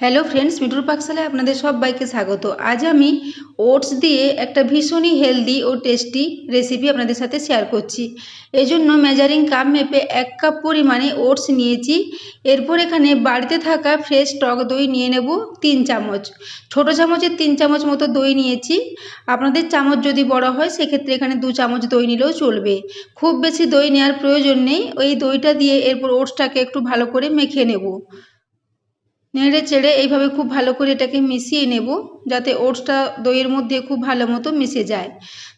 Hello friends মিঠুর পাকশালায় আপনাদের সবাইকে স্বাগত। আজ আমি ওটস দিয়ে একটা ভীষণই হেলদি ও টেস্টি রেসিপি আপনাদের সাথে শেয়ার করছি। এজন্য মেজারিং কাপ মেপে এক কাপ পরিমাণে ওটস নিয়েছি। এরপর এখানে বাড়িতে থাকা ফ্রেশ টক দই নিয়ে নেব তিন চামচ। ছোট চামচের তিন চামচ মতো দই নিয়েছি। আপনাদের চামচ যদি বড় হয়, সেক্ষেত্রে এখানে দু চামচ দই নিলেও চলবে। খুব বেশি দই নেওয়ার প্রয়োজন নেই। ওই দইটা দিয়ে এরপর ওটসটাকে একটু ভালো করে মেখে নেব। নেড়ে চেড়ে এইভাবে খুব ভালো করে এটাকে মিশিয়ে নেব যাতে ওটসটা দইয়ের মধ্যে খুব ভালো মতো মিশে যায়।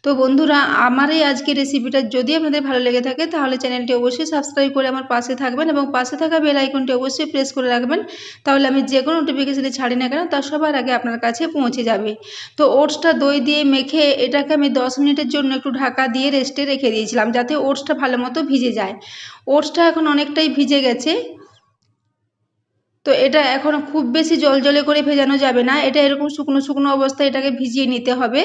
তো বন্ধুরা, আমার এই আজকের রেসিপিটা যদি আপনাদের ভালো লেগে থাকে, তাহলে চ্যানেলটি অবশ্যই সাবস্ক্রাইব করে আমার পাশে থাকবেন এবং পাশে থাকা বেল আইকনটি অবশ্যই প্রেস করে রাখবেন, তাহলে আমি যে কোনো নোটিফিকেশানে ছাড়ি না কেন, তা সবার আগে আপনার কাছে পৌঁছে যাবে। তো ওটসটা দই দিয়ে মেখে এটাকে আমি দশ মিনিটের জন্য একটু ঢাকা দিয়ে রেস্টে রেখে দিয়েছিলাম, যাতে ওটসটা ভালো মতো ভিজে যায়। ওটসটা এখন অনেকটাই ভিজে গেছে তো এটা এখন খুব বেশি জল জলে করে ভেজানো যাবে না। এটা এরকম শুকনো শুকনো অবস্থায় এটাকে ভিজিয়ে নিতে হবে।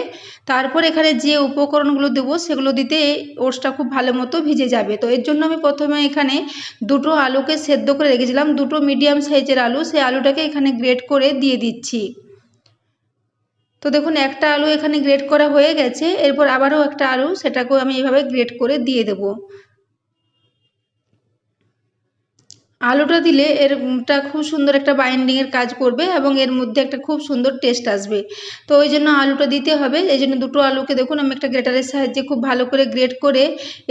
তারপর এখানে যে উপকরণগুলো দেবো সেগুলো দিতে ওটসটা খুব ভালো মতো ভিজে যাবে। তো এর জন্য আমি প্রথমে এখানে দুটো আলুকে সেদ্ধ করে রেখেছিলাম। দুটো মিডিয়াম সাইজের আলু, সেই আলুটাকে এখানে গ্রেট করে দিয়ে দিচ্ছি। তো দেখুন, একটা আলু এখানে গ্রেট করা হয়ে গেছে। এরপর আবারও একটা আলু সেটাকেও আমি এভাবে গ্রেট করে দিয়ে দেবো। আলুটা দিলে এরটা খুব সুন্দর একটা বাইন্ডিংয়ের কাজ করবে এবং এর মধ্যে একটা খুব সুন্দর টেস্ট আসবে। তো ওই জন্য আলুটা দিতে হবে। এই জন্য দুটো আলুকে দেখুন, আমি একটা গ্রেটারের সাহায্যে খুব ভালো করে গ্রেট করে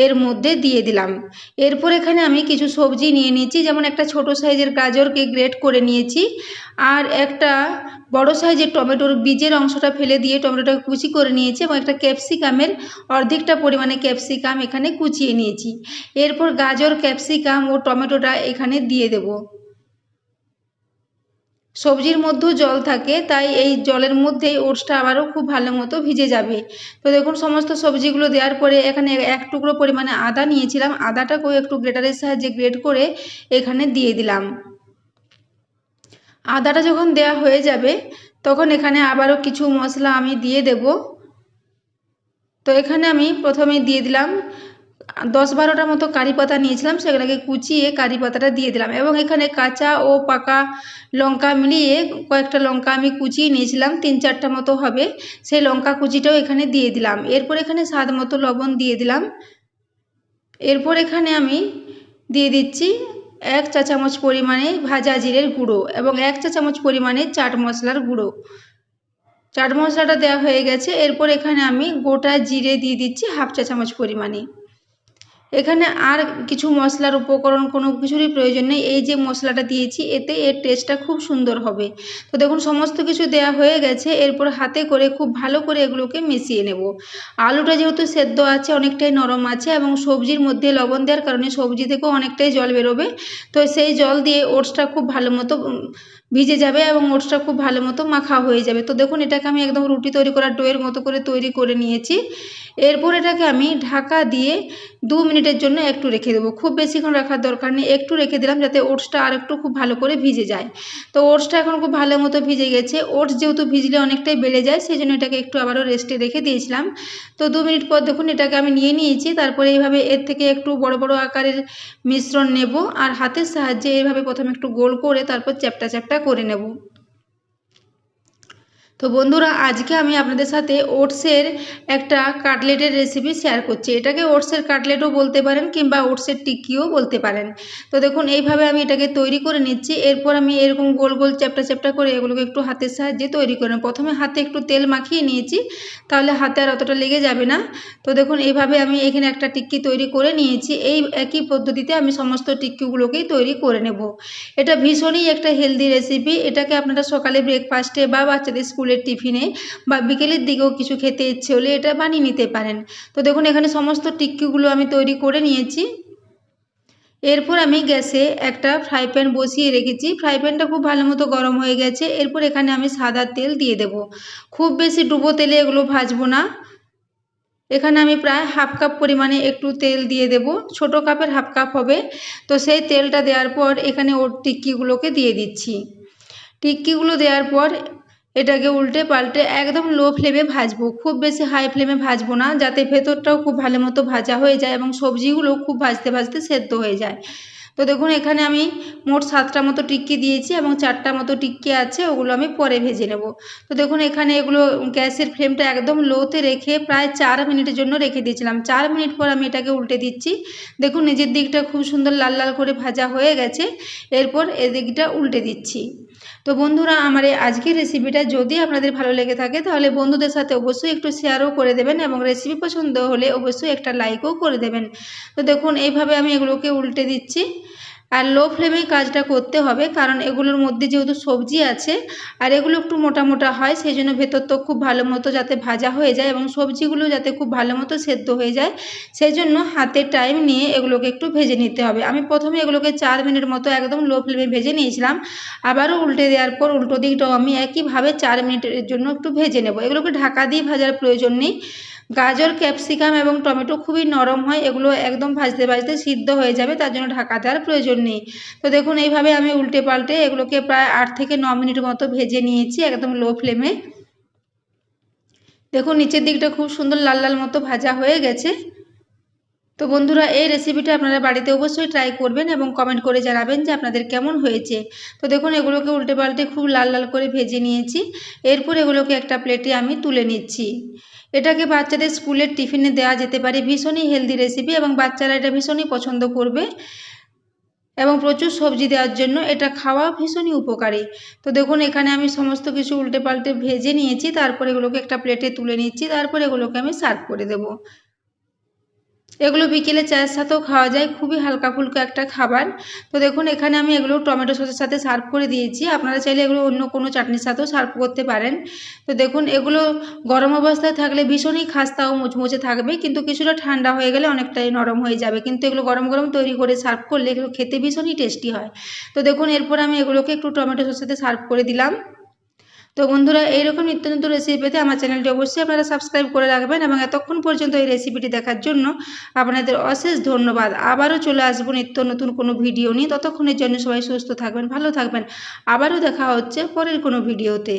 এর মধ্যে দিয়ে দিলাম। এরপর এখানে আমি কিছু সবজি নিয়ে নিয়েছি, যেমন একটা ছোট সাইজের গাজরকে গ্রেট করে নিয়েছি। আর একটা বড় সাইজের টমেটোর বীজের অংশটা ফেলে দিয়ে টমেটোটা কুচি করে নিয়েছি এবং একটা ক্যাপসিকামের অর্ধেকটা পরিমাণে ক্যাপসিকাম এখানে কুচিয়ে নিয়েছি। এরপর গাজর, ক্যাপসিকাম ও টমেটোটা এখানে দিয়ে দেব। সবজির মধ্যেও জল থাকে, তাই এই জলের মধ্যেই ওটসটা আবারও খুব ভালো মতো ভিজে যাবে। তো দেখুন, সমস্ত সবজিগুলো দেওয়ার পরে এখানে এক টুকরো পরিমাণে আদা নিয়েছিলাম। আদাটাকেও একটু গ্রেটারের সাহায্যে গ্রেট করে এখানে দিয়ে দিলাম। আদাটা যখন দেওয়া হয়ে যাবে, তখন এখানে আবারও কিছু মশলা আমি দিয়ে দেব। তো এখানে আমি প্রথমে দিয়ে দিলাম, দশ বারোটা মতো কারি পাতা নিয়েছিলাম, সেগুলোকে কুচিয়ে কারি পাতাটা দিয়ে দিলাম এবং এখানে কাঁচা ও পাকা লঙ্কা মিলিয়ে কয়েকটা লঙ্কা আমি কুচিয়ে নিয়েছিলাম, তিন চারটা মতো হবে, সেই লঙ্কা কুচিটাও এখানে দিয়ে দিলাম। এরপর এখানে স্বাদ মতো লবণ দিয়ে দিলাম। এরপর এখানে আমি দিয়ে দিচ্ছি এক চা চামচ পরিমাণে ভাজা জিরের গুঁড়ো এবং এক চা চামচ পরিমাণে চাট মশলার গুঁড়ো। চাট মশলাটা দেওয়া হয়ে গেছে। এরপর এখানে আমি গোটা জিরে দিয়ে দিচ্ছি হাফ চা চামচ পরিমাণে। এখানে আর কিছু মশলার উপকরণ কোনো কিছুরই প্রয়োজন নেই। এই যে মশলাটা দিয়েছি, এতে এর টেস্টটা খুব সুন্দর হবে। তো দেখুন, সমস্ত কিছু দেয়া হয়ে গেছে। এরপর হাতে করে খুব ভালো করে এগুলোকে মিশিয়ে নেব। আলুটা যেহেতু সেদ্ধ আছে, অনেকটাই নরম আছে এবং সবজির মধ্যে লবণ দেওয়ার কারণে সবজি থেকেও অনেকটাই জল বেরোবে। তো সেই জল দিয়ে ওটসটা খুব ভালো মতো ভিজে যাবে এবং ওটসটা খুব ভালো মতো মাখা হয়ে যাবে। তো দেখুন, এটাকে আমি একদম রুটি তৈরি করার ডোয়ের মতো করে তৈরি করে নিয়েছি। এরপর এটাকে আমি ঢাকা দিয়ে দু মিনিটের জন্য একটু রেখে দেবো। খুব বেশিক্ষণ রাখার দরকার নেই। একটু রেখে দিলাম যাতে ওটসটা আর একটু খুব ভালো করে ভিজে যায়। তো ওটসটা এখন খুব ভালো মতো ভিজে গেছে। ওটস যেহেতু ভিজলে অনেকটাই বেড়ে যায়, সেই জন্য এটাকে একটু আবারও রেস্টে রেখে দিয়েছিলাম। তো দু মিনিট পর দেখুন, এটাকে আমি নিয়ে নিয়েছি। তারপরে এইভাবে এর থেকে একটু বড় বড় আকারের মিশ্রণ নেব। আর হাতের সাহায্যে এইভাবে প্রথমে একটু গোল করে তারপর চ্যাপটা চ্যাপটা করে নেব। তো বন্ধুরা, আজকে আমি আপনাদের সাথে ওটসের একটা কাটলেটের রেসিপি শেয়ার করছি। এটাকে ওটসের কাটলেটও বলতে পারেন কিংবা ওটসের টিকিও বলতে পারেন। তো দেখুন, এইভাবে আমি এটাকে তৈরি করে নিচ্ছি। এরপর আমি এরকম গোল গোল চ্যাপটা চ্যাপটা করে এগুলোকে একটু হাতের সাহায্যে তৈরি করে প্রথমে হাতে একটু তেল মাখিয়ে নিয়েছি, তাহলে হাতে আর অতটা লেগে যাবে না। তো দেখুন, এইভাবে আমি এখানে একটা টিক্কি তৈরি করে নিয়েছি। এই একই পদ্ধতিতে আমি সমস্ত টিক্কিগুলোকেই তৈরি করে নেব। এটা ভীষণই একটা হেলদি রেসিপি এটাকে আপনারা সকালে ব্রেকফাস্টে বা বাচ্চাদের স্কুল স্কুলের টিফিনে বা বিকেলের দিকেও কিছু খেতে ইচ্ছে হলে এটা বানিয়ে নিতে পারেন। তো দেখুন, এখানে সমস্ত টিক্কিগুলো আমি তৈরি করে নিয়েছি। এরপর আমি গ্যাসে একটা ফ্রাই প্যান বসিয়ে রেখেছি। ফ্রাই প্যানটা খুব ভালো মতো গরম হয়ে গেছে। এরপর এখানে আমি সাদা তেল দিয়ে দেব। খুব বেশি ডুবো তেলে এগুলো ভাজবো না। এখানে আমি প্রায় হাফ কাপ পরিমাণে একটু তেল দিয়ে দেব। ছোট কাপের হাফ কাপ হবে। তো সেই তেলটা দেওয়ার পর এখানে ওর টিক্কিগুলোকে দিয়ে দিচ্ছি। টিক্কিগুলো দেওয়ার পর এটাকে উল্টে পাল্টে একদম লো ফ্লেমে ভাজবো। খুব বেশি হাই ফ্লেমে ভাজবো না, যাতে ভেতরটাও খুব ভালো মতো ভাজা হয়ে যায় এবং সবজিগুলো খুব ভাজতে ভাজতে সেদ্ধ হয়ে যায়। তো দেখুন, এখানে আমি মোট সাতটা মতো টিক্কি দিয়েছি এবং চারটা মতো টিক্কি আছে, ওগুলো আমি পরে ভেজে নেব। তো দেখুন, এখানে এগুলো গ্যাসের ফ্লেমটা একদম লোতে রেখে প্রায় চার মিনিটের জন্য রেখে দিয়েছিলাম। চার মিনিট পর আমি এটাকে উল্টে দিচ্ছি। দেখুন, নিজের দিকটা খুব সুন্দর লাল লাল করে ভাজা হয়ে গেছে। এরপর এদিকটা উল্টে দিচ্ছি। তো বন্ধুরা, আমার এই আজকের রেসিপিটা যদি আপনাদের ভালো লেগে থাকে, তাহলে বন্ধুদের সাথে অবশ্যই একটু শেয়ারও করে দেবেন এবং রেসিপি পছন্দ হলে অবশ্যই একটা লাইকও করে দেবেন। তো দেখুন, এইভাবে আমি এগুলোকে উল্টে দিচ্ছি। আর লো ফ্লেমে কাজটা করতে হবে, কারণ এগুলোর মধ্যে যেহেতু সবজি আছে, আর এগুলো একটু মোটা মোটা হয় সেই জন্য ভেতর তো খুব ভালো মতো যাতে ভাজা হয়ে যায় এবং সবজিগুলো যাতে খুব ভালো মতো সেদ্ধ হয়ে যায় সেই জন্য হাতে টাইম নিয়ে এগুলোকে একটু ভেজে নিতে হবে। আমি প্রথমে এগুলোকে চার মিনিট মতো একদম লো ফ্লেমে ভেজে নিয়েছিলাম, আবারও উল্টে দেওয়ার পর উল্টো দিকটাও আমি একইভাবে চার মিনিটের জন্য একটু ভেজে নেব। এগুলোকে ঢাকা দিয়ে ভাজার প্রয়োজন নেই গাজর, ক্যাপসিকাম এবং টমেটো খুবই নরম হয়, এগুলো একদম ভাজতে ভাজতে সিদ্ধ হয়ে যাবে, তার জন্য ঢাকা দেওয়ার প্রয়োজন নেই। তো দেখুন, এইভাবে আমি উল্টে পাল্টে এগুলোকে প্রায় আট থেকে ন মিনিট মতো ভেজে নিয়েছি একদম লো ফ্লেমে। দেখুন, নিচের দিকটা খুব সুন্দর লাল লাল মতো ভাজা হয়ে গেছে। তো বন্ধুরা, এই রেসিপিটা আপনারা বাড়িতে অবশ্যই ট্রাই করবেন এবং কমেন্ট করে জানাবেন যে আপনাদের কেমন হয়েছে। তো দেখুন, এগুলোকে উল্টে পাল্টে খুব লাল লাল করে ভেজে নিয়েছি। এরপর এগুলোকে একটা প্লেটে আমি তুলে নিচ্ছি। এটাকে বাচ্চাদের স্কুলের টিফিনে দেওয়া যেতে পারে। ভীষণই হেলদি রেসিপি এবং বাচ্চারা এটা ভীষণই পছন্দ করবে এবং প্রচুর সবজি দেওয়ার জন্য এটা খাওয়া ভীষণই উপকারী। তো দেখুন, এখানে আমি সমস্ত কিছু উল্টে পাল্টে ভেজে নিয়েছি। তারপরে এগুলোকে একটা প্লেটে তুলে নিচ্ছি। তারপরে এগুলোকে আমি সার্ভ করে দেবো। এগুলো বিকেলে চায়ের সাথেও খাওয়া যায়। খুবই হালকা ফুলকা একটা খাবার। তো দেখুন, এখানে আমি এগুলো টমেটো সসের সাথে সার্ভ করে দিয়েছি। আপনারা চাইলে এগুলো অন্য কোনো চাটনির সাথেও সার্ভ করতে পারেন। তো দেখুন, এগুলো গরম অবস্থায় থাকলে ভীষণই খাস্তা ও মুচমুচে থাকবে, কিন্তু কিছুটা ঠান্ডা হয়ে গেলে অনেকটাই নরম হয়ে যাবে। কিন্তু এগুলো গরম গরম তৈরি করে সার্ভ করলে এগুলো খেতে ভীষণই টেস্টি হয়। তো দেখুন, এরপর আমি এগুলোকে একটু টমেটো সসের সাথে সার্ভ করে দিলাম। তো বন্ধুরা, এইরকম নিত্য নতুন রেসিপি পেতে আমার চ্যানেলটি অবশ্যই আপনারা সাবস্ক্রাইব করে রাখবেন এবং এতক্ষণ পর্যন্ত এই রেসিপিটি দেখার জন্য আপনাদের অশেষ ধন্যবাদ। আবারও চলে আসব নিত্য নতুন কোনো ভিডিও নিয়ে। ততক্ষণের জন্য সবাই সুস্থ থাকবেন, ভালো থাকবেন। আবারও দেখা হচ্ছে পরের কোনো ভিডিওতে